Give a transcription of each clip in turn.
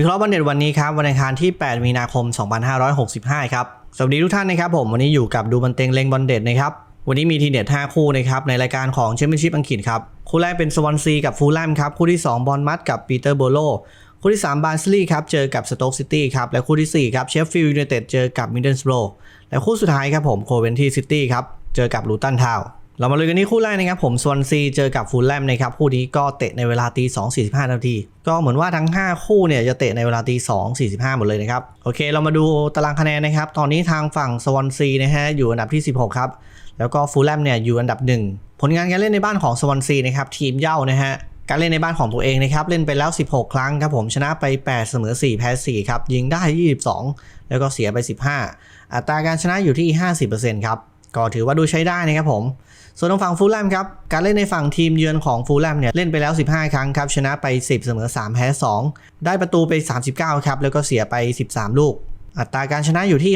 วิเคราะห์บันเด็ดวันนี้ครับวันอังคารที่ 8 มีนาคม 2565 ครับ สวัสดีทุกท่านนะครับผมวันนี้อยู่กับดูบันเต็งเลงบอลเด็ดนะครับ วันนี้มีทีเด็ด 5 คู่นะครับในรายการของแชมเปี้ยนชิพอังกฤษครับ คู่แรกเป็นสวอนซีกับฟูลแลมครับ คู่ที่ 2 บอลมัดกับปีเตอร์โบโล คู่ที่ 3 บาร์ซลีย์ครับเจอกับสโต๊กซิตี้ครับ และคู่ทีสี่ 4 ครับเชฟฟิลด์ยูไนเต็ดเจอกับมิดเดิลสโบรและคู่สุดท้ายครับผมโคเวนทีซิตี้ครับเจอกับลูตันทาวน์ เรามาเลยกันที่คู่แรกนะครับผมสวอนซีเจอกับฟูลแลมนะครับคู่นี้ก็เตะในเวลาตี2 45นาที ก็เหมือนว่าทั้ง 5 คู่เนี่ยจะเตะในเวลาตี2 45หมดเลยนะครับ โอเค เรามาดูตารางคะแนนนะครับ ตอนนี้ทางฝั่งสวอนซีนะฮะอยู่อันดับที่ 16 ครับ แล้วก็ฟูลแลมเนี่ยอยู่อันดับ 1 ผลงานการเล่นในบ้านของสวอนซีนะครับทีมเย่านะฮะการเล่นในบ้านของตัวเองนะครับเล่นไปแล้ว 16 ครั้งครับผมชนะไป 8 เสมอ 4 แพ้ 4 ครับยิงได้ 22 แล้วก็เสียไป 15 อัตราการชนะอยู่ที่ 50%ครับก็ถือว่าดูใช้ได้นะครับผม ส่วนทางฝั่งฟูลแลมครับ การเล่นในฝั่งทีมเยือนของฟูลแลมเนี่ยเล่นไปแล้ว 15 ครั้งครับ ชนะไป 10 เสมอ 3 แพ้ 2 ได้ประตูไป 39 ครับ แล้วก็เสียไป 13 ลูก อัตราการชนะอยู่ที่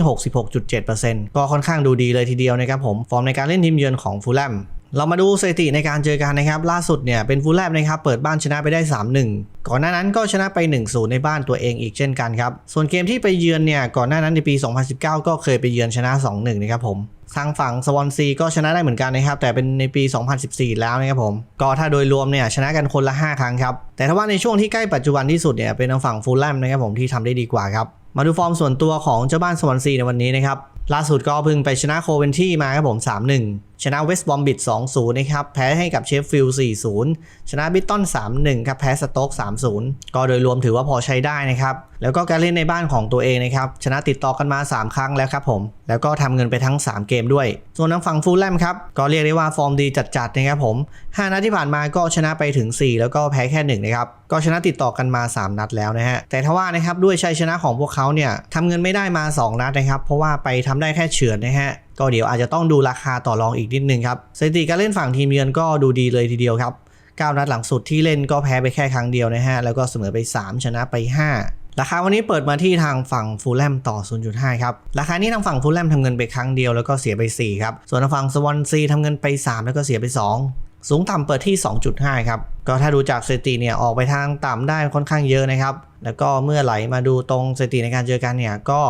66.7%ก็ค่อนข้างดูดีเลยทีเดียวนะครับผม ฟอร์มในการเล่นทีมเยือนของฟูลแลม เรามาดูสถิติในการเจอกันนะครับ ล่าสุดเนี่ยเป็นฟูลแลมนะครับเปิดบ้านชนะไปได้ 3-1 ก่อนหน้านั้นก็ชนะไป 1-0 ในบ้านตัวเองอีกเช่นกันครับ ส่วนเกมที่ไปเยือนเนี่ยก่อนหน้านั้นในปี 2019 ก็เคยไปเยือนชนะ 2-1 นะครับผมทางฝั่งสวอนซีก็ชนะได้เหมือนกันนะครับ แต่เป็นในปี 2014 แล้วนะครับผม ก็ถ้าโดยรวมเนี่ยชนะกันคนละ 5 ครั้งครับ แต่ถ้าว่าในช่วงที่ใกล้ปัจจุบันที่สุดเนี่ยเป็นทางฝั่งฟูลแลมนะครับผมที่ทำได้ดีกว่าครับมาดูฟอร์มส่วนตัวของเจ้าบ้านสวอนซีในวันนี้นะครับล่าสุดก็เพิ่งไปชนะโคเวนที่มาครับผม 3-1 ชนะเวสต์บอมบิด2-0นะครับแพ้ให้กับเชฟฟิลด์4-0 ชนะบิตตัน3-1ครับแพ้สโต๊ก3-0 ก็โดยรวมถือว่าพอใช้ได้นะครับแล้วก็การเล่นในบ้านของตัวเองนะครับชนะติดต่อกันมา 3 ครั้งแล้วครับผมแล้วก็ทำเงินไปทั้ง 3 เกมด้วย ส่วนทางฝั่งฟูลแลมครับก็เรียกได้ว่าฟอร์มดีจัดๆนะครับผม 5 นัดที่ผ่านมาก็ชนะไปถึง 4 แล้วก็แพ้แค่1นะครับก็ชนะติดต่อกันมา 3 นัดแล้วนะฮะแต่ทว่านะครับด้วยชัยชนะของพวกเขาเนี่ยทำเงินไม่ได้มา 2 นัดนะครับเพราะว่าไปทำได้แค่เฉือนนะฮะก็เดี๋ยวอาจจะต้องดูราคาต่อรองอีกนิดนึงครับสถิติการเล่นฝั่งทีมเยือนก็ดูดีเลยทีเดียวครับ9นัดหลังสุดที่เล่นก็แพ้ไปแค่ครั้งเดียวนะฮะแล้วก็เสมอไป 3 ชนะไป 5 ราคาวันนี้เปิดมาที่ทางฝั่งฟูลแลมต่อ 0.5 ครับ ราคานี้ทางฝั่งฟูลแลมทำเงินไปครั้งเดียวแล้วก็เสียไป 4 ครับ ส่วนทางฝั่งสวอนซีทำเงินไป 3 แล้วก็เสียไป 2 สูงต่ำเปิดที่ 2.5 ครับ ก็ถ้าดูจากสถิติเนี่ยออกไปทางต่ำได้ค่อนข้างเยอะนะครับ แล้วก็เมื่อไหลมาดูตรงสถิติในการเจอกันเนี่ยก็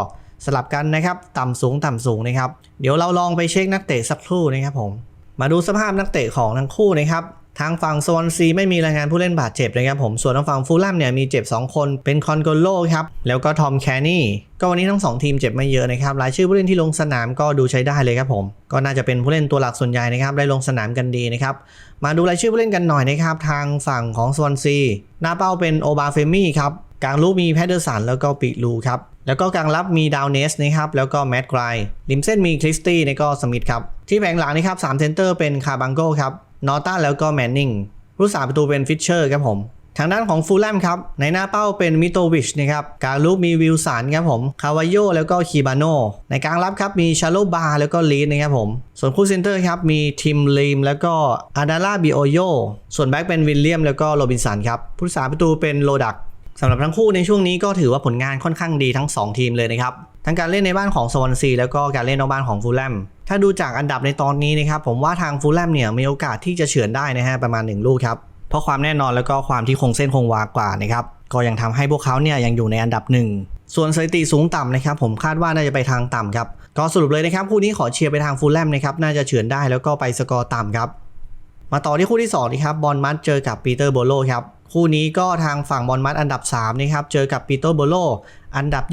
สลับกันนะครับ ต่ำสูงต่ำสูงนะครับ เดี๋ยวเราลองไปเช็คนักเตะสักครู่นะครับผม มาดูสภาพนักเตะของทั้งคู่นะครับ ทางฝั่งสวอนซีไม่มีรายงานผู้เล่นบาดเจ็บนะครับผม ส่วนทางฝั่งฟูลแลมเนี่ยมีเจ็บ 2 คน เป็นคอนโกโลครับ แล้วก็ทอมแคนนี่ก็วันนี้ทั้ง 2 ทีมเจ็บไม่เยอะนะครับ รายชื่อผู้เล่นที่ลงสนามก็ดูใช้ได้เลยครับผม ก็น่าจะเป็นผู้เล่นตัวหลักส่วนใหญ่นะครับ ได้ลงสนามกันดีนะครับ มาดูรายชื่อผู้เล่นกันหน่อยนะครับ ทางฝั่งของสวอนซีหน้าเป้าเป็นโอบาเฟมี่ครับกลางลูกมีแพดเดอร์สันแล้วก็ปิลูครับ แล้วก็กลางรับมีดาวเนสนะครับ แล้วก็แมตต์ไกรริมเส้นมีคริสตี้แล้วก็สมิธครับ ที่แผงหลังนะครับ3เซนเตอร์เป็นคาบังโกครับ นอต้าแล้วก็แมนนิงผู้สาประตูเป็นฟิชเชอร์ครับผมทางด้านของฟูลแลมครับ ในหน้าเป้าเป็นมิโตวิชนะครับกลางลูกมีวิลสันครับผม คาวาโยแล้วก็คีบาโนในกลางรับครับมีชาโลบาแล้วก็ลีดนะครับผม ส่วนคู่เซนเตอร์ครับ มีทิมลีมแล้วก็อาดาล่าบิโอโยส่วนแบ็กเป็นวิลเลียมแล้วก็โรบินสันครับผู้สาประตูเป็นโลดักสำหรับทั้งคู่ในช่วงนี้ก็ถือว่าผลงานค่อนข้างดีทั้ง 2 ทีมเลยนะครับทั้งการเล่นในบ้านของสวอนซีแล้วก็การเล่นนอกบ้านของฟูลแลม ถ้าดูจากอันดับในตอนนี้นะครับผมว่าทางฟูลแลมเนี่ยมีโอกาสที่จะเฉือนได้นะฮะประมาณ 1 ลูกครับ เพราะความแน่นอนแล้วก็ความที่คงเส้นคงวากว่านะครับก็ยังทำให้พวกเขาเนี่ยยังอยู่ในอันดับหนึ่งส่วนสถิติสูงต่ำนะครับผมคาดว่าน่าจะไปทางต่ำครับก็สรุปเลยนะครับคู่นี้ขอเชียร์ไปทางฟูลแลมนะครับน่าจะเฉือนได้แล้วก็ไปสกอร์ต่ำครับมาต่อที่คู่ที่2นะครับบอลมัดเจอกับปีเตอร์โบโลครับ คู่นี้ก็ทางฝั่งบอลมัดอันดับ3นะครับเจอกับปีเตอร์โบโลอันดับ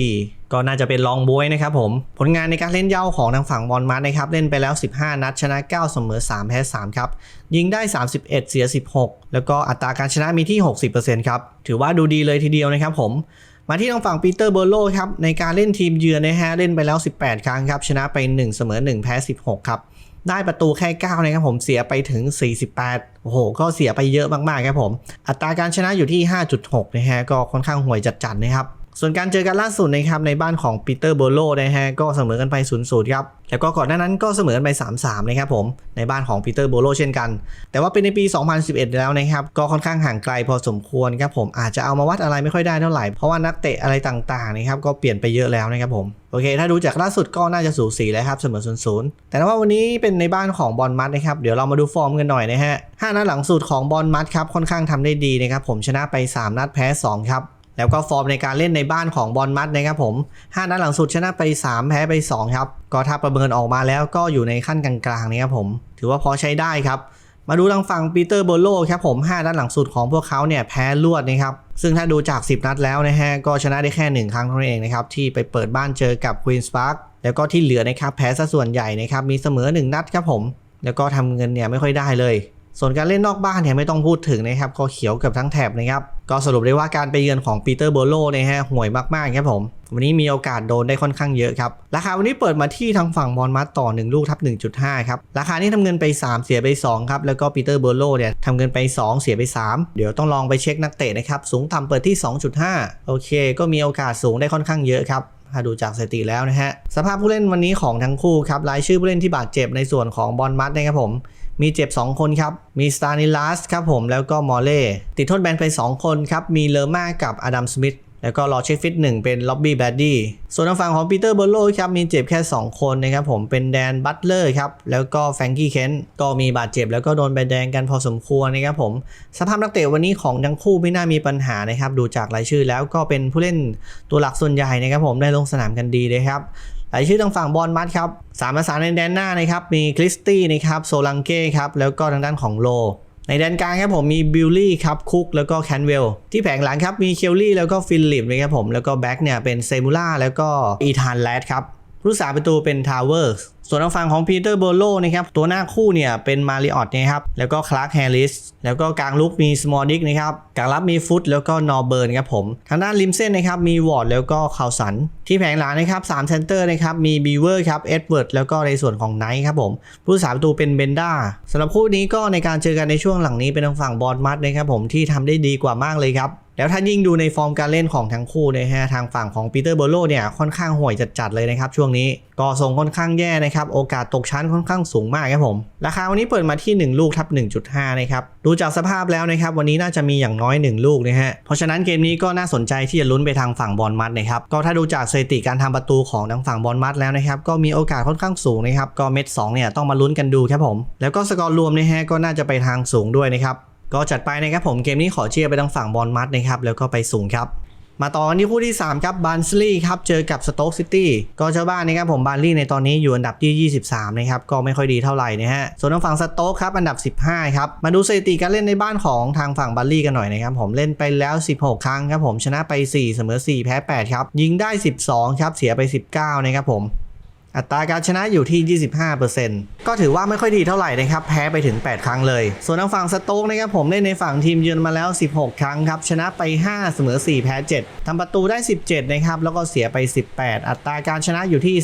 24 ก็น่าจะเป็นลองบวยนะครับผม ผลงานในการเล่นเย่าของทางฝั่งบอลมัดนะครับเล่นไปแล้ว 15 นัดชนะ 9 เสมอ 3 แพ้ 3 ครับ ยิงได้ 31 เสีย 16 แล้วก็อัตราการชนะมีที่ 60%ครับถือว่าดูดีเลยทีเดียวนะครับผมมาที่ทางฝั่งปีเตอร์เบอร์โลครับในการเล่นทีมเยือนนะฮะเล่นไปแล้ว 18 ครั้งครับชนะไป 1 เสมอ 1 แพ้ 16 ครับ ได้ประตูแค่9นะครับผมเสียไปถึง 48 โอ้โห ก็เสียไปเยอะมากๆครับผม อัตราการชนะอยู่ที่ 5.6 นะฮะ ก็ค่อนข้างห่วยจัดๆนะครับ ส่วนการเจอกันล่าสุดนะครับในบ้านของปีเตอร์โบโลนะฮะก็เสมอกันไป0-0ครับแล้วก็ก่อนหน้านั้นก็เสมอกันไป 3-3 นะครับผมในบ้านของปีเตอร์โบโลเช่นกัน แต่ว่าเป็นในปี 2011 แล้วนะครับก็ค่อนข้างห่างไกลพอสมควรครับผมอาจจะเอามาวัดอะไรไม่ค่อยได้เท่าไหร่เพราะว่านักเตะอะไรต่างๆนะครับก็เปลี่ยนไปเยอะแล้วนะครับผมโอเค ถ้าดูจากล่าสุดก็น่าจะสูสีแล้วครับเสมอ0-0แต่ว่าวันนี้เป็นในบ้านของบอลมัดนะครับเดี๋ยวเรามาดูฟอร์มกันหน่อยนะฮะ5นัดหลังสุดของบอลมัดครับค่อนข้างทำได้ดีนะครับผมชนะไป 3 นัดแพ้2ครับ แล้วก็ฟอร์มในการเล่นในบ้านของบอลมัดนะครับผม 5 นัดหลังสุดชนะไป 3 แพ้ไป 2 ครับ ก็ถ้าประเมินออกมาแล้วก็อยู่ในขั้นกลางๆนะครับผม ถือว่าพอใช้ได้ครับ มาดูทางฝั่งปีเตอร์โบโลครับผม 5 นัดหลังสุดของพวกเขาเนี่ยแพ้รวดนะครับ ซึ่งถ้าดูจาก 10 นัดแล้วนะฮะก็ชนะได้แค่ 1 ครั้งเท่านั้นเองนะครับที่ไปเปิดบ้านเจอกับควีนสปาร์กแล้วก็ที่เหลือนะครับแพ้ซะส่วนใหญ่นะครับมีเสมอ 1 นัดครับผม แล้วก็ทำเงินเนี่ยไม่ค่อยได้เลย ส่วนการเล่นนอกบ้านเนี่ยไม่ต้องพูดถึงนะครับก็เขียวเกับทั้งแถบนะครับก็สรุปได้ว่าการไปเยือนของปีเตอร์โบโลเนี่ยฮะห่วยมากๆครับผมวันนี้มีโอกาสโดนได้ค่อนข้างเยอะครับ ราคาวันนี้เปิดมาที่ทางฝั่งบอลมัดต่อ 1 ลูกทับ 1.5 ครับ ราคานี้ทำเงินไป 3 เสียไป 2 ครับ แล้วก็ปีเตอร์โบอร์โลเนี่ยทำเงินไป 2 เสียไป 3 เดี๋ยวต้องลองไปเช็คนักเตะนะครับ สูงต่ำเปิดที่ 2.5 โอเค ก็มีโอกาสสูงได้ค่อนข้างเยอะครับถ้าดูจากสถิติแล้วนะฮะ สภาพผู้เล่นวันนี้ของทั้งคู่ครับ รายชื่อผู้เล่นที่บาดเจ็บในส่วนของบอลมัดนะครับผม มีเจ็บ 2 คนครับ มีสตานิลัสครับผมแล้วก็มอเล่ติดโทษแบนไป 2 คนครับ มีเลอร์มากับอดัมสมิธแล้วก็รอเช็คฟิตหนึ่งเป็นล็อบบี้แบดดี้ส่วนทางฝั่งของปีเตอร์เบอร์โลครับมีเจ็บแค่ 2 คนนะครับผมเป็นแดนบัตเลอร์ครับแล้วก็แฟรงกี้เคนก็มีบาดเจ็บแล้วก็โดนใบแดงกันพอสมควรนะครับผมสภาพนักเตะวันนี้ของทั้งคู่ไม่น่ามีปัญหานะครับดูจากรายชื่อแล้วก็เป็นผู้เล่นตัวหลักส่วนใหญ่นะครับผมได้ลงสนามกันดีเลยครับ รายชื่อทางฝั่งบอลมัดครับสามประสาในแดนหน้านะครับ มีคริสตี้นะครับโซลังเก้ครับแล้วก็ทางด้านของโล ในแดนกลางครับผมมีบิลลี่ครับคุกแล้วก็แคนเวลที่แผงหลังครับมีเคลลี่แล้วก็ฟิลิปนะครับผมแล้วก็แบ็กเนี่ยเป็นเซมูล่าแล้วก็อีธานแลดครับผู้สาประตูเป็นทาวเวอร์สส่วนทางฝั่งของปีเตอร์โบโลนะครับตัวหน้าคู่เนี่ยเป็นมาริออตนะครับแล้วก็คลาร์กแฮร์ริสแล้วก็กลางลุกมีสมอลดิกนะครับกลางรับมีฟุตแล้วก็นอเบิร์นครับผม ทางด้านริมเส้นนะครับมีวอร์ดแล้วก็คาวสัน ที่แผงหลังนะครับ3เซนเตอร์นะครับมีบีเวอร์ครับเอ็ดเวิร์ดแล้วก็ในส่วนของไนท์ครับผม ผู้สาประตูเป็นเบนด้าสำหรับคู่นี้ก็ในการเจอกันในช่วงหลังนี้เป็นทางฝั่งบอลมัดนะครับผมที่ทำได้ดีกว่ามากเลยครับแล้วถ้ายิ่งดูในฟอร์มการเล่นของทั้งคู่นะฮะทางฝั่งของปีเตอร์เบอร์โลเนี่ยค่อนข้างห่วยจัดๆเลยนะครับช่วงนี้ก็ทรงค่อนข้างแย่นะครับโอกาสตกชั้นค่อนข้างสูงมากครับผม ราคาวันนี้เปิดมาที่ 1 ลูกทับ 1.5 นะครับดูจากสภาพแล้วนะครับ วันนี้น่าจะมีอย่างน้อย 1 ลูกนะฮะ เพราะฉะนั้นเกมนี้ก็น่าสนใจที่จะลุ้นไปทางฝั่งบอลมัดนะครับ ก็ถ้าดูจากสถิติการทำประตูของทางฝั่งบอลมัดแล้วนะครับ ก็มีโอกาสค่อนข้างสูงนะครับ ก็เม็ด2เนี่ยต้องมาลุ้นกันดูครับผม แล้วก็สกอร์รวมนะฮะก็น่าจะไปทางสูงด้วยนะครับ ก็จัดไปนะครับผมเกมนี้ขอเชียร์ไปทางฝั่งบอลมัดนะครับแล้วก็ไปสูงครับ มาต่อกันที่คู่ที่ 3 ครับบันสลีย์ครับเจอกับสโต๊กซิตี้ก็เจ้าบ้านนะครับผมบันลี่ในตอนนี้อยู่อันดับที่ 23 นะครับ ก็ไม่ค่อยดีเท่าไหร่นะฮะ ส่วนทางฝั่งสโต๊กครับอันดับ 15 ครับ มาดูสถิติการเล่นในบ้านของทางฝั่งบันลี่กันหน่อยนะครับผมเล่นไปแล้ว 16 ครั้งครับผมชนะไป 4 เสมอ 4 แพ้ 8 ครับ ยิงได้ 12 ครับเสียไป 19 นะครับผม อัตราการชนะอยู่ที่ 25%ก็ถือว่าไม่ค่อยดีเท่าไหร่นะครับ แพ้ไปถึง 8 ครั้งเลย ส่วนทางฝั่งสโต๊กนะครับผมเล่นในฝั่งทีมเยือนมาแล้ว 16 ครั้งครับ ชนะไป 5 เสมอ 4 แพ้ 7 ทำประตูได้ 17 นะครับ แล้วก็เสียไป 18 อัตราการชนะอยู่ที่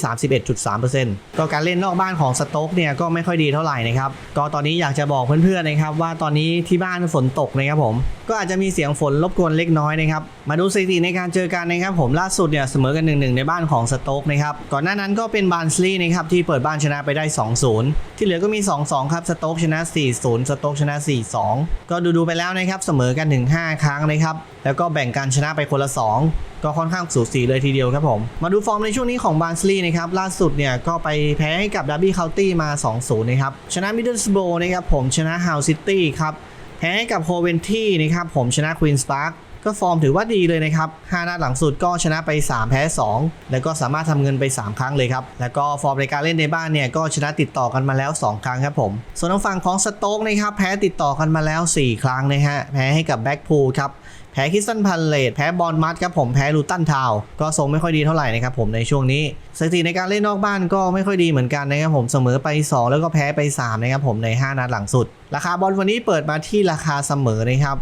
31.3%ก็การเล่นนอกบ้านของสโต๊กเนี่ยก็ไม่ค่อยดีเท่าไหร่นะครับ ก็ตอนนี้อยากจะบอกเพื่อนๆนะครับว่าตอนนี้ที่บ้านฝนตกนะครับผม ก็อาจจะมีเสียงฝนรบกวนเล็กน้อยนะครับ มาดูสถิติในการเจอกันนะครับผมล่าสุดเนี่ยเสมอกัน1-1ในบ้านของสโต๊กนะครับ ก่อนหน้านั้นก็เป็นบานสลีย์นะครับที่เปิดบ้านชนะไปได้ 2-0 ที่เหลือก็มี 2-2 ครับ สโต๊กชนะ 4-0 สโต๊กชนะ 4-2 ก็ดูๆไปแล้วนะครับเสมอกันถึง 5 ครั้งนะครับ แล้วก็แบ่งกันชนะไปคนละ 2 ก็ค่อนข้างสูสีเลยทีเดียวครับผม มาดูฟอร์มในช่วงนี้ของบานสลีย์นะครับล่าสุดเนี่ยก็ไปแพ้ให้กับดับบี้เคาน์ตี้มา 2-0 นะครับ ชนะมิดเดิลสโบนะครับผมชนะฮาวซิตี้ครับแพ้ให้กับโคเวนที่นะครับผมชนะควีนสปาร์ก ก็ฟอร์มถือว่าดีเลยนะครับ 5 นัดหลังสุดก็ชนะไป 3 แพ้ 2 แล้วก็สามารถทำเงินไป 3 ครั้งเลยครับ แล้วก็ฟอร์มในการเล่นในบ้านเนี่ยก็ชนะติดต่อกันมาแล้ว 2 ครั้งครับผม ส่วนทางฝั่งของสโต๊กนะครับแพ้ติดต่อกันมาแล้ว 4 ครั้งนะฮะ แพ้ให้กับแบ็กพูลครับแพ้คิสตันพันเลตแพ้บอลมัดครับผมแพ้ลูตันทาวก็ทรงไม่ค่อยดีเท่าไหร่นะครับผมในช่วงนี้สถิติในการเล่นนอกบ้านก็ไม่ค่อยดีเหมือนกันนะครับผมเสมอไป 2 แล้วก็แพ้ไป 3 นะครับผมใน 5 นัดหลังสุด ราคาบอลวันนี้เปิดมาที่ราคาเสมอนะครับ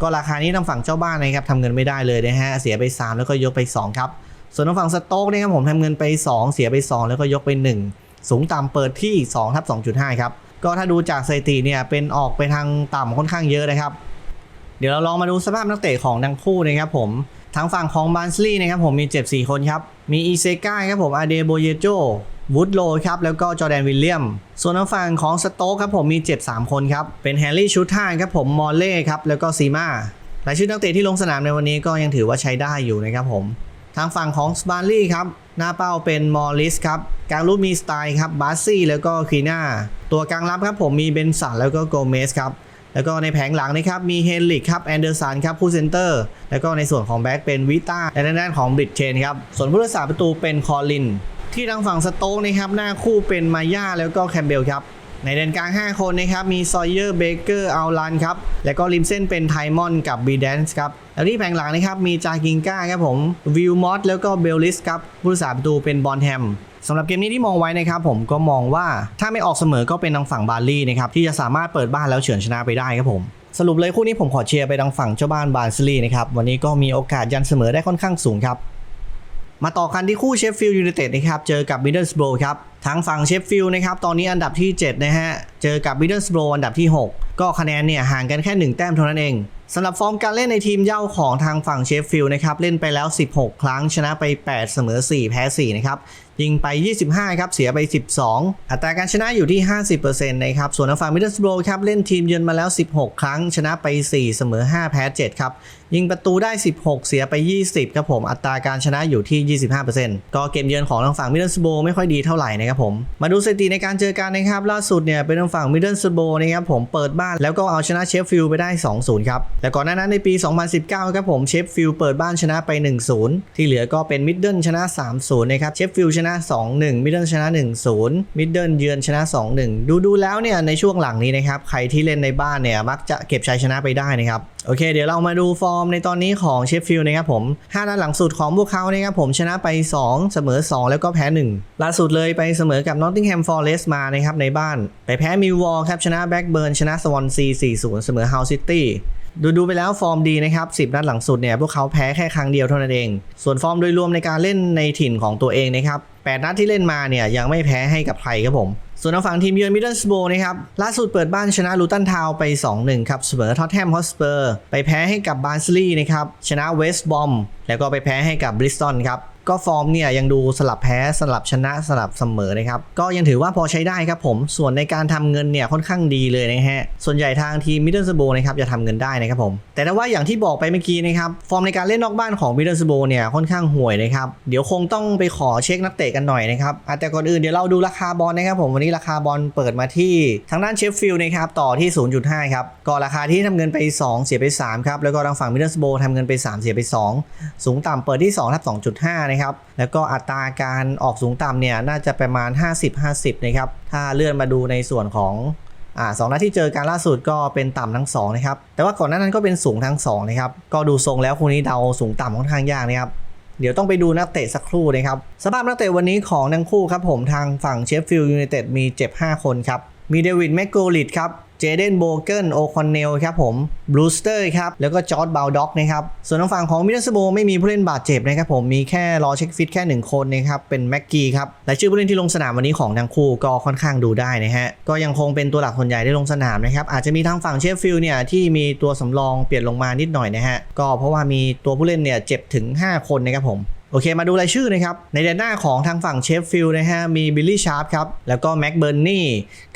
ก็ราคานี้ทางฝั่งเจ้าบ้านนะครับทำเงินไม่ได้เลยนะฮะเสียไป 3 แล้วก็ยกไป 2 ครับ ส่วนทางฝั่งสโต๊กนะครับผมทำเงินไป 2 เสียไป 2 แล้วก็ยกไป 1 สูงต่ำเปิดที่2ทับ2.5 ครับ ก็ถ้าดูจากสถิติเนี่ยเป็นออกไปทางต่ำค่อนข้างเยอะนะครับ เดี๋ยวเราลองมาดูสภาพนักเตะของทั้งคู่นะครับผมทางฝั่งของบานสลีย์นะครับผมมีเจ็บ4คนครับมีอีเซกาครับผมอาเดโบเยโจ วูดโลครับแล้วก็จอแดนวิลเลียม ส่วนทางฝั่งของสโต๊กครับผมมีเจ็บ 3 คนครับ เป็นแฮร์รี่ชูท่านครับผมมอลเล่ครับแล้วก็ซีมารายชื่อนักเตะที่ลงสนามในวันนี้ก็ยังถือว่าใช้ได้อยู่นะครับผม ทางฝั่งของสปาร์ลี่ครับหน้าเป้าเป็นมอลลิสครับกลางรูปมีสไตล์ครับบาซี่แล้วก็คีน่าตัวกลางรับครับผมมีเบนสันแล้วก็โกเมสครับแล้วก็ในแผงหลังนะครับมีเฮนลิกครับแอนเดอร์สันครับผู้เซนเตอร์ แล้วก็ในส่วนของแบ็กเป็นวิต้าและในด้านของบริดเชนครับส่วนผู้รักษาประตูเป็นคอลิน ที่ทางฝั่งสโต๊กนะครับหน้าคู่เป็นมาย่าแล้วก็แคมเบลครับในเดนกลาง 5 คนนะครับ มีซอยเยอร์ เบเกอร์ อัลลันครับ แล้วก็ริมเส้นเป็นไทมอนกับบีแดนส์ครับ แล้วที่แผงหลังนะครับ มีจากิงก้าครับผม วิลมอตแล้วก็เบลลิสครับ ผู้รักษาประตูเป็นบอลแฮมสำหรับเกมนี้ที่มองไว้นะครับผมก็มองว่าถ้าไม่ออกเสมอก็เป็นทางฝั่งบาร์ลี่นะครับ ที่จะสามารถเปิดบ้านแล้วเฉือนชนะไปได้ครับผม สรุปเลยคู่นี้ผมขอเชียร์ไปทางฝั่งเจ้าบ้านบาร์ซลีนะครับวันนี้ก็มีโอกาสยันเสมอได้ค่อนข้างสูงครับ มาต่อกันที่คู่เชฟฟิลด์ยูไนเต็ดนะครับ เจอกับมิดเดิลสโบรครับทางฝั่งเชฟฟิลด์นะครับ ตอนนี้อันดับที่ 7 นะฮะ เจอกับมิดเดิลสโบรอันดับที่ 6 ก็คะแนนเนี่ยห่างกันแค่ 1 แต้มเท่านั้นเองสำหรับฟอร์มการเล่นในทีมเย่าของทางฝั่งเชฟฟิลด์นะครับ เล่นไปแล้ว 16 ครั้งชนะไป 8 เสมอ 4 แพ้ 4 นะครับ ยิงไป 25 ครับ เสียไป 12 อัตราการชนะอยู่ที่ 50%นะครับ ส่วนทางฝั่งมิดเดิลสโบรครับ เล่นทีมเยือนมาแล้ว 16 ครั้ง ชนะไป 4 เสมอ 5 แพ้ 7 ครับ ยิงประตูได้ 16 เสียไป 20 ครับผม อัตราการชนะอยู่ที่ 25%ก็เกมเยือนของทางฝั่งมิดเดิลสโบไม่ค่อยดีเท่าไหร่นะครับผม มาดูสถิติในการเจอกันนะครับล่าสุดเนี่ยเป็นทางฝั่งมิดเดิลสโบนะครับผมเปิดบ้านแล้วก็เอาชนะเชฟฟิลด์ไปได้ 2-0 ครับ แต่ก่อนหน้านั้นในปี 2019 ครับผมเชฟฟิลด์เปิดบ้านชนะไป 1-0 ที่เหลือก็เป็นมิดเดิลชนะ 3-0 นะครับเชฟฟิลด์ชนะ 2-1 มิดเดิลชนะ 1-0 มิดเดิลเยือนชนะ 2-1 ดูดูแล้วเนี่ยในช่วงหลังนี้นะครับใครที่เล่นในบ้านเนี่ยมักจะเก็บชัยชนะไปได้นะครับโอเค เดี๋ยวเรามาดูฟอร์มในตอนนี้ของเชฟฟิลด์นะครับผม 5 นัดหลังสุดของพวกเขานะครับผมชนะไป 2 เสมอ 2 แล้วก็แพ้ 1 ล่าสุดเลยไปเสมอกับ Nottingham Forest มานะครับในบ้าน ไปแพ้มิววอลครับชนะแบ็กเบิร์นชนะสวอนซี 4-0 เสมอเฮาซิตี้ดูดูไปแล้วฟอร์มดีนะครับ 10 นัดหลังสุดเนี่ยพวกเขาแพ้แค่ครั้งเดียวเท่านั้นเอง ส่วนฟอร์มโดยรวมในการเล่นในถิ่นของตัวเองนะครับ 8 นัดที่เล่นมาเนี่ยยังไม่แพ้ให้กับใครครับผม ส่วนทางฝั่งทีมเยือนมิดเดิลสโบนะครับล่าสุดเปิดบ้านชนะลูตันทาวไป 2-1 ครับเสมอท็อตแฮมฮอสเปอร์ ไปแพ้ให้กับบาร์ซลีย์นะครับชนะเวสต์บอมแล้วก็ไปแพ้ให้กับบริสตันครับ ก็ฟอร์มเนี่ยยังดูสลับแพ้สลับชนะสลับเสมอนะครับก็ยังถือว่าพอใช้ได้ครับผม ส่วนในการทำเงินเนี่ยค่อนข้างดีเลยนะฮะส่วนใหญ่ทางทีมมิดเดิลสโบนะครับจะทำเงินได้นะครับผมแต่ถ้าว่าอย่างที่บอกไปเมื่อกี้นะครับฟอร์มในการเล่นนอกบ้านของมิดเดิลสโบเนี่ยค่อนข้างห่วยนะครับเดี๋ยวคงต้องไปขอเช็คนักเตะกันหน่อยนะครับแต่ก่อนอื่นเดี๋ยวเราดูราคาบอลนะครับผมวันนี้ราคาบอลเปิดมาที่ทางด้านเชฟฟิลด์นะครับต่อที่ 0.5 ครับก็ราคาที่ทำเงินไป 2 เสียไป3ครับแล้วก็ทางฝั่งมิดเดิลสโบทำเงินไป 3 เสียไป 2 สูงต่ำเปิดที่2ทับ2.5นะครับแล้วก็อัตราการออกสูงต่ำเนี่ยน่าจะประมาณ 50-50 นะครับ ถ้าเลื่อนมาดูในส่วนของอ่าสองนัดที่เจอการล่าสุดก็เป็นต่ำทั้งสองนะครับ แต่ว่าก่อนหน้านั้นก็เป็นสูงทั้งสองนะครับ ก็ดูทรงแล้วคู่นี้เดาสูงต่ำค่อนข้างยากนะครับเดี๋ยวต้องไปดูนักเตะสักครู่นะครับสภาพนักเตะวันนี้ของทั้งคู่ครับผมทางฝั่งเชฟฟิลด์ยูไนเต็ดมีเจ็บ 5 คนครับ มีเดวิดแมกโกลิดครับ เจเดนโบเกิลโอคอนเนลครับผมบรูสเตอร์ครับ แล้วก็จอร์ดบาวด็อกนะครับ ส่วนทางฝั่งของมิเดสโบไม่มีผู้เล่นบาดเจ็บนะครับผม มีแค่รอเช็คฟิตแค่หนึ่งคนนะครับ เป็นแม็กกี้ครับและชื่อผู้เล่นที่ลงสนามวันนี้ของทั้งคู่ก็ค่อนข้างดูได้นะฮะ ก็ยังคงเป็นตัวหลักคนใหญ่ที่ลงสนามนะครับ อาจจะมีทางฝั่งเชฟฟิลด์เนี่ยที่มีตัวสำรองเปลี่ยนลงมานิดหน่อยนะฮะ ก็เพราะว่ามีตัวผู้เล่นเนี่ยเจ็บถึง 5 คนนะครับผม โอเคมาดูรายชื่อนะครับ ในแดนหน้าของทางฝั่งเชฟฟิลด์นะฮะมีบิลลี่ชาร์ปครับ แล้วก็แม็กเบิร์นนี่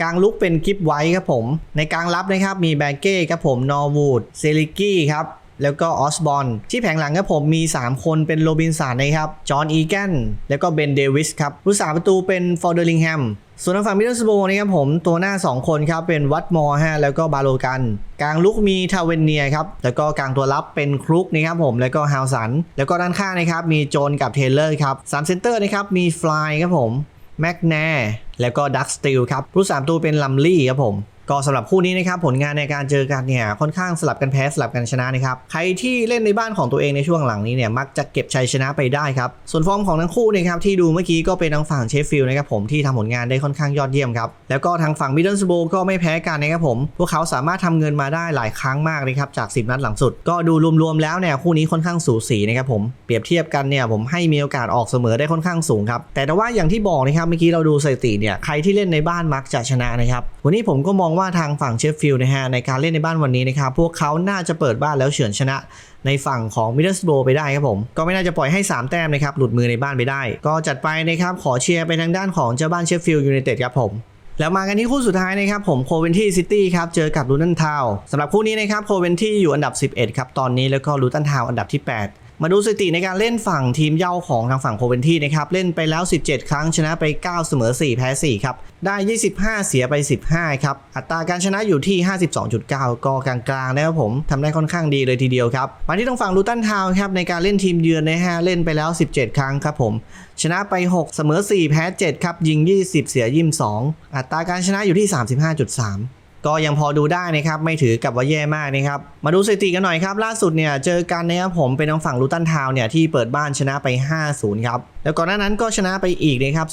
กลางลุกเป็นกิฟไวท์ครับผม ในกลางรับนะครับ มีแบงเก้ครับผมนอร์วูดเซลิกี้ครับแล้วก็ออสบอนที่แผงหลังครับผมมี 3 คนเป็นโรบินสันนะครับ จอห์นอีแกนแล้วก็เบนเดวิสครับ ผู้สาประตูเป็นฟอร์เดลิงแฮม ส่วนทางฝั่งมิดเดิลสโบนะครับผมตัวหน้า 2 คนครับเป็นวัตมอร์ฮะแล้วก็บาโลกัน กลางลุกมีทาเวนเนียครับแล้วก็กลางตัวรับเป็นครุกนะครับผมแล้วก็ฮาวสัน แล้วก็ด้านข้างนะครับมีโจนกับเทเลอร์ครับสามเซนเตอร์นะครับมีฟลายครับผมแม็กแนแล้วก็ดักสติลครับผู้สามตัวเป็นลัมลี่ครับผม ก็สำหรับคู่นี้นะครับผลงานในการเจอกันเนี่ยค่อนข้างสลับกันแพ้สลับกันชนะนะครับใครที่เล่นในบ้านของตัวเองในช่วงหลังนี้เนี่ยมักจะเก็บชัยชนะไปได้ครับส่วนฟอร์มของทั้งคู่นะครับที่ดูเมื่อกี้ก็เป็นทางฝั่งเชฟฟิลด์นะครับผมที่ทำผลงานได้ค่อนข้างยอดเยี่ยมครับแล้วก็ทางฝั่งมิดเดิลสโบก็ไม่แพ้กันนะครับผมพวกเขาสามารถทำเงินมาได้หลายครั้งมากเลยครับจาก 10 นัดหลังสุด ก็ดูรวมๆแล้วเนี่ยคู่นี้ค่อนข้างสูสีนะครับผมเปรียบเทียบกันเนี่ยผมให้มีโอกาสออกเสมอได้ค่อนข้างสูงครับแต่ว่าอย่างที่บอกนะครับเมื่อกี้เราดูสถิติเนี่ยใครที่เล่นในบ้านมักจะชนะนะครับวันนี้ผมก็มองว่าทางฝั่งเชฟฟิลด์นะฮะในการเล่นในบ้านวันนี้นะครับพวกเขาน่าจะเปิดบ้านแล้วเฉือนชนะในฝั่งของมิดเดิลสโบไปได้ครับผม ก็ไม่น่าจะปล่อยให้ 3 แต้มนะครับหลุดมือในบ้านไปได้ ก็จัดไปนะครับขอเชียร์ไปทางด้านของเจ้าบ้านเชฟฟิลด์ยูไนเต็ดครับผมแล้วมากันที่คู่สุดท้ายนะครับผมโคเวนที่ซิตี้ครับเจอกับลูตันทาวสำหรับคู่นี้นะครับโคเวนที่อยู่อันดับ 11 ครับตอนนี้แล้วก็ลูตันทาวอันดับที่ 8 มาดูสถิติในการเล่นฝั่งทีมเย่าของทางฝั่งโคเวนที่นะครับ เล่นไปแล้ว 17 ครั้งชนะไป 9 เสมอ 4 แพ้ 4 ครับ ได้ 25 เสียไป 15 ครับ อัตราการชนะอยู่ที่ 52.9 ก็กลางๆนะครับผมทำได้ค่อนข้างดีเลยทีเดียวครับ มาที่ทางฝั่งลูตันทาวครับในการเล่นทีมเยือนนะฮะเล่นไปแล้ว 17 ครั้งครับผม ชนะไป 6 เสมอ 4 แพ้ 7 ครับ ยิง 20 เสีย 22 อัตราการชนะอยู่ที่ 35.3 ก็ยังพอดูได้นะครับไม่ถือกับว่าแย่มากนะครับมาดูสถิติกันหน่อยครับล่าสุดเนี่ยเจอกันนะครับผมเป็นทางฝั่งลูตันทาวเนี่ยที่เปิดบ้านชนะไป 5-0 ครับแล้วก่อนหน้านั้นก็ชนะไปอีกนะครับ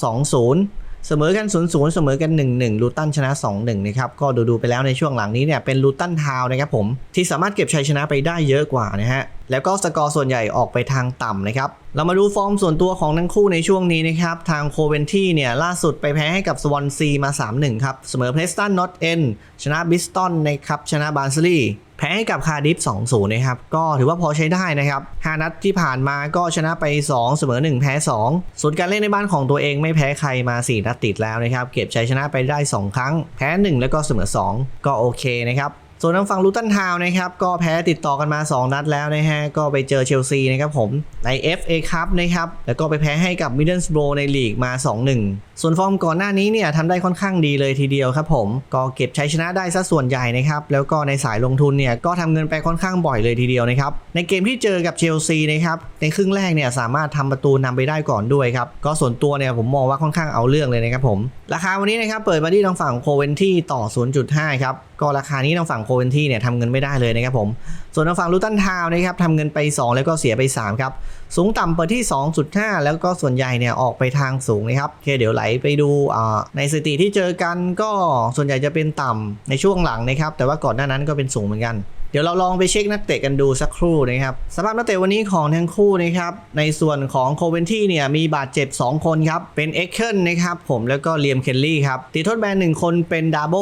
2-0เสมอกัน 0-0 เสมอกัน 1-1 ลูตันชนะ 2-1 นะครับ ก็ดูดูไปแล้วในช่วงหลังนี้เนี่ย เป็นลูตันทาวนะครับผม ที่สามารถเก็บชัยชนะไปได้เยอะกว่านะฮะ แล้วก็สกอร์ส่วนใหญ่ออกไปทางต่ำนะครับ เรามาดูฟอร์มส่วนตัวของทั้งคู่ในช่วงนี้นะครับ ทางโคเวนที่เนี่ย ล่าสุดไปแพ้ให้กับสวอนซีมา 3-1 ครับ เสมอเพลสตันนอตเอนชนะบิสตันนะครับ ชนะบาร์ซลีแพ้ให้กับคาร์ดิฟ 2-0 นะครับ ก็ถือว่าพอใช้ได้นะครับ 5 นัดที่ผ่านมาก็ชนะไป 2 เสมอ 1 แพ้ 2 ส่วนการเล่นในบ้านของตัวเองไม่แพ้ใครมา 4 นัดติดแล้วนะครับ เก็บชัยชนะไปได้ 2 ครั้ง แพ้ 1 แล้วก็เสมอ 2 ก็โอเคนะครับ ส่วนทางฝั่งลูตันทาวน์นะครับก็แพ้ติดต่อกันมา 2 นัดแล้วนะฮะก็ไปเจอเชลซีนะครับผมใน FA คัพนะครับแล้วก็ไปแพ้ให้กับมิดเดิลสโบรในลีกมา 2-1 ส่วนฟอร์มก่อนหน้านี้เนี่ยทำได้ค่อนข้างดีเลยทีเดียวครับผมก็เก็บใชัยชนะได้ซะส่วนใหญ่นะครับแล้วก็ในสายลงทุนเนี่ยก็ทำเงินไปค่อนข้างบ่อยเลยทีเดียวนะครับในเกมที่เจอกับเชลซีนะครับในครึ่งแรกเนี่ยสามารถทำประตูนำไปได้ก่อนด้วยครับก็ส่วนตัวเนี่ยผมมองว่าค่อนข้างเอาเรื่องเลยนะครับผมราคาวันนี้นะครับเปิดมาที่ทางฝั่งโคเวนที่ต่อ 0.5 ครับก็ราคานี้ทางฝั่งโคเวนที่เนี่ยทำเงินไม่ได้เลยนะครับผม ส่วนทางฝั่งลูตันทาวน์นะครับทำเงินไป 2 แล้วก็เสียไป 3 ครับ สูงต่ำเปิดที่ 2.5 แล้วก็ส่วนใหญ่เนี่ยออกไปทางสูงนะครับโอเคเดี๋ยวไหลไปดูอ่าในสถิติที่เจอกันก็ส่วนใหญ่จะเป็นต่ำในช่วงหลังนะครับ แต่ว่าก่อนหน้านั้นก็เป็นสูงเหมือนกันเดี๋ยวเราลองไปเช็คนักเตะกันดูสักครู่นะครับสำหรับนักเตะวันนี้ของทั้งคู่นะครับ ในส่วนของโคเวนที่เนี่ยมีบาดเจ็บ 2 คนครับ เป็นเอ็กเคิลนะครับผมแล้วก็เลียมเคนลี่ครับติดโทษแบนหนึ่งคนเป็นดาโบ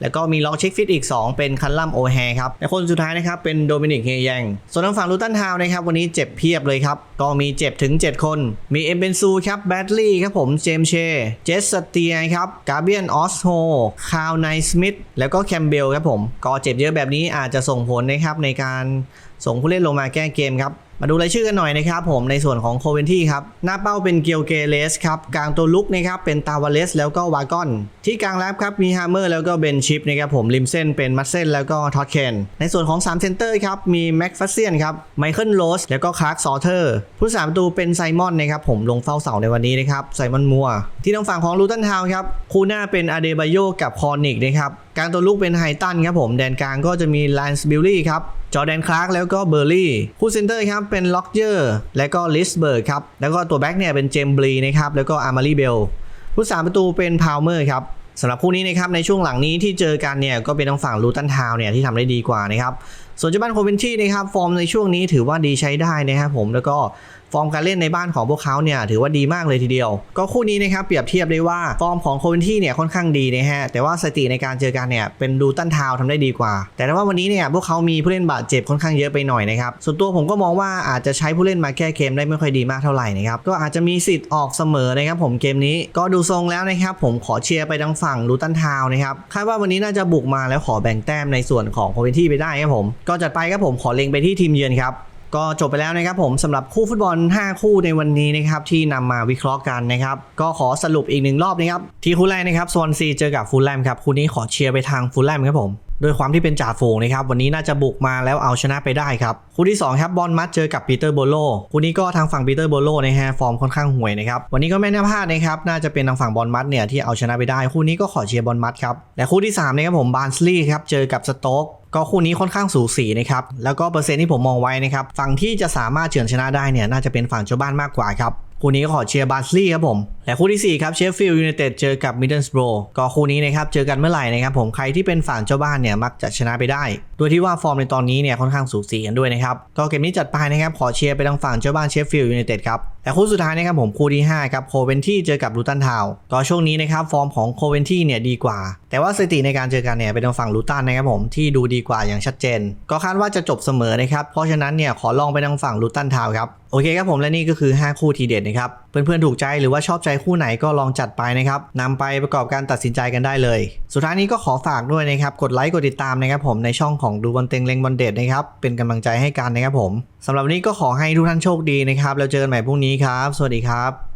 แล้วก็มีล็อกเช็คฟิตอีก 2 เป็นคันลัมโอแฮครับและคนสุดท้ายนะครับเป็นโดมินิกเฮยังส่วนทางฝั่งลูตันทาวนะครับวันนี้เจ็บเพียบเลยครับ ก็มีเจ็บถึง 7 คน มีเอ็มเบนซูครับแบดลี่ครับผมเจมเช เจสสเตียครับกาเบียนออสโฮคาวไนสมิธแล้วก็แคมเบลครับผม ก็เจ็บเยอะแบบนี้อาจจะส่งผลนะครับในการส่งผู้เล่นลงมาแก้เกมครับ มาดูรายชื่อกันหน่อยนะครับผมในส่วนของโคเวนที่ครับ หน้าเป้าเป็นเกียวเกเลสครับ กลางตัวลุกนะครับเป็นตาวาเลสแล้วก็วากอน ที่กลางแรปครับมีฮาร์เมอร์แล้วก็เบนชิปนะครับผมริมเส้นเป็นมัตเส้นแล้วก็ท็อตเคน ในส่วนของ3เซนเตอร์ครับมีแม็กฟัสเซียนครับไมเคิลโรสแล้วก็คาร์กซอเทอร์ผู้สามประตูเป็นไซมอนนะครับผมลงเฝ้าเสาในวันนี้นะครับไซมอนมัวที่ทางฝั่งของลูตันทาวครับคูหน้าเป็นอเดบายโยกับคอนิกนะครับ กลางตัวลุกเป็นไฮตันครับผม แดนกลางก็จะมีแลนส์บิลลี่ครับจอแดนคลาร์กแล้วก็เบอร์รี่คู่เซนเตอร์ครับเป็นล็อกเจอร์แล้วก็ลิสเบิร์กครับ แล้วก็ตัวแบ็กเนี่ยเป็นเจมบลีนะครับแล้วก็อาร์มารีเบลผู้สามประตูเป็นพาวเมอร์ครับสำหรับคู่นี้นะครับในช่วงหลังนี้ที่เจอกันเนี่ยก็เป็นทางฝั่งลูตันทาวเนี่ยที่ทำได้ดีกว่านะครับส่วนเจ้าบ้านโคเวนที่นะครับฟอร์มในช่วงนี้ถือว่าดีใช้ได้นะครับผมแล้วก็ ฟอร์มการเล่นในบ้านของพวกเขาเนี่ยถือว่าดีมากเลยทีเดียว ก็คู่นี้นะครับเปรียบเทียบได้ว่าฟอร์มของโคเวนที่เนี่ยค่อนข้างดีนะฮะแต่ว่าสติในการเจอกันเนี่ยเป็นดูตันทาวน์ทำได้ดีกว่า แต่ว่าวันนี้เนี่ยพวกเขามีผู้เล่นบาดเจ็บค่อนข้างเยอะไปหน่อยนะครับส่วนตัวผมก็มองว่าอาจจะใช้ผู้เล่นมาแก้เกมได้ไม่ค่อยดีมากเท่าไหร่นะครับก็อาจจะมีสิทธิ์ออกเสมอนะครับผมเกมนี้ก็ดูทรงแล้วนะครับผมขอเชียร์ไปทางฝั่งลูตันทาวน์นะครับคาดว่าวันนี้น่าจะบุกมาแล้วขอแบ่งแต้มในส่วนของโคเวนที่ไปได้ครับผมก็จัดไปครับผมขอเล็งไปที่ทีมเยือนครับ ก็จบไปแล้วนะครับผมสำหรับคู่ฟุตบอล 5 คู่ในวันนี้นะครับที่นำมาวิเคราะห์กันนะครับก็ขอสรุปอีกหนึ่งรอบนะครับที่คู่แรกนะครับสวอนซีเจอกับฟูลแลมครับคู่นี้ขอเชียร์ไปทางฟูลแลมครับผม โดยความที่เป็นจ่าฝูงนะครับวันนี้น่าจะบุกมาแล้วเอาชนะไปได้ครับคู่ที่2ครับบอลมัดเจอกับปีเตอร์โบโลคู่นี้ก็ทางฝั่งปีเตอร์โบโลนะฮะฟอร์มค่อนข้างห่วยนะครับวันนี้ก็ไม่น่าพลาดนะครับน่าจะเป็นทางฝั่งบอลมัดเนี่ยที่เอาชนะไปได้คู่นี้ก็ขอเชียร์บอลมัดครับและคู่ที่3นะครับผมบาร์นสลีย์ครับเจอกับสโต๊กก็คู่นี้ค่อนข้างสูสีนะครับ แล้วก็เปอร์เซ็นต์ที่ผมมองไว้นะครับ ฝั่งที่จะสามารถเฉือนชนะได้เนี่ยน่าจะเป็นฝั่งเจ้าบ้านมากกว่าครับ คู่นี้ก็ขอเชียร์บาร์สลีย์ครับผม และคู่ที่4ครับเชฟฟิลด์ยูไนเต็ดเจอกับมิดเดิลสโบรก็คู่นี้นะครับเจอกันเมื่อไหร่นะครับผมใครที่เป็นฝั่งเจ้าบ้านเนี่ยมักจะชนะไปได้ โดยที่ว่าฟอร์มในตอนนี้เนี่ยค่อนข้างสูสีกันด้วยนะครับก็เกมนี้จัดไปนะครับขอเชียร์ไปทางฝั่งเจ้าบ้านเชฟฟิลด์ยูไนเต็ดครับและคู่สุดท้ายนะครับผมคู่ที่5ครับโคเวนที่เจอกับลูตันทาวก็ช่วงนี้นะครับฟอร์มของโคเวนที่เนี่ยดีกว่า แต่ว่าสถิติในการเจอกันเนี่ยเป็นทางฝั่งลูตันนะครับผมที่ดูดีกว่าอย่างชัดเจน ก็คาดว่าจะจบเสมอนะครับเพราะฉะนั้นเนี่ยขอลองไปทางฝั่งลูตันทาวครับโอเคครับผมและนี่ก็คือ 5 คู่ทีเด็ดนะครับ เพื่อนๆถูกใจหรือว่าชอบใจคู่ไหนก็ลองจัดไปนะครับนำไปประกอบการตัดสินใจกันได้เลย สุดท้ายนี้ก็ขอฝากด้วยนะครับกดไลค์กดติดตามนะครับผมในช่องของดูบอลเต็งเล็งบอลเด็ดนะครับเป็นกำลังใจให้กันนะครับผมสำหรับวันนี้ก็ขอให้ทุกท่านโชคดีนะครับแล้วเจอกันใหม่พรุ่งนี้ครับ สวัสดีครับ